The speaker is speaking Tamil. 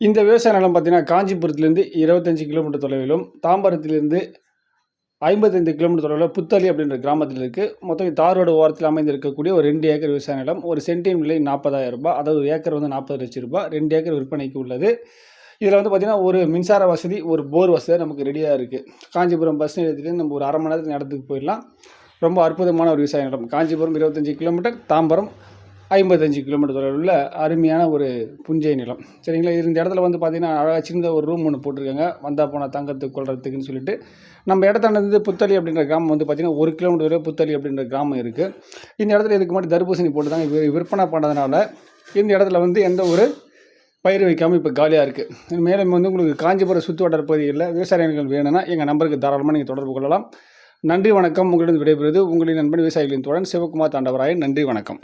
இந்த விவசாய நிலம் பார்த்தீங்கன்னா காஞ்சிபுரத்துலேருந்து இருபத்தஞ்சி கிலோமீட்டர் தொலைவிலும் தாம்பரத்திலிருந்து ஐம்பத்தைந்து கிலோமீட்டர் தொலைவில் புத்தளி அப்படின்ற கிராமத்தில் இருக்குது மொத்தம் தாரோடு ஓரத்தில் ஓரத்தில் அமைந்திருக்கக்கூடிய ஒரு ரெண்டு ஏக்கர் விவசாய நிலம். ஒரு சென்டின் விலை நாற்பதாயிரம் ரூபாய். அதாவது ஒரு ஏக்கர் வந்து நாற்பது லட்சம் ரூபாய். ரெண்டு ஏக்கர் விற்பனைக்கு உள்ளது. இதில் வந்து பார்த்திங்கன்னா ஒரு மின்சார வசதி ஒரு போர் வசதி நமக்கு ரெடியாக இருக்குது காஞ்சிபுரம் பஸ் நிலையத்துலேருந்து நம்ம ஒரு அரை மணி நேரத்துக்கு நடத்துக்கு போயிடலாம். ரொம்ப அற்புதமான ஒரு விவசாய நிலம். காஞ்சிபுரம் இருபத்தஞ்சி கிலோமீட்டர் தாம்பரம் ஐம்பத்தஞ்சு கிலோமீட்டர் தொலைவில் உள்ள அருமையான ஒரு புஞ்சை நிலம். சரிங்களா? இந்த இடத்துல வந்து பார்த்திங்கன்னா அழகாக சின்ன ஒரு ரூம் ஒன்று போட்டிருக்காங்க. வந்தால் போனால் தங்கத்துக்கு கொள்றதுக்குன்னு சொல்லிட்டு. நம்ம இடத்தாண்டது புத்தளி அப்படின்ற கிராமம் வந்து பார்த்திங்கன்னா ஒரு கிலோமீட்டர் வரை புத்தளி அப்படின்ற கிராமம் இருக்குது இந்த இடத்துல இதுக்கு முன்னாடி தர்பூசணி போட்டு தாங்க விற்பனை பண்ணதுனால இந்த இடத்துல வந்து எந்த ஒரு பயிர் வைக்காமல் இப்போ காலியாக இருக்குது மேலும் வந்து உங்களுக்கு காஞ்சிபுரம் சுற்று வட்டார பகுதிகளில் விவசாயிகள் வேணும்னா எங்கள் நம்பருக்கு தாராளமாக நீங்கள் தொடர்பு கொள்ளலாம். நன்றி வணக்கம். உங்களிடம் விடைபெறுவது உங்களின் நண்பன் விவசாயிகளின் தோழன் சிவகுமார் தாண்டவராயன். நன்றி வணக்கம்.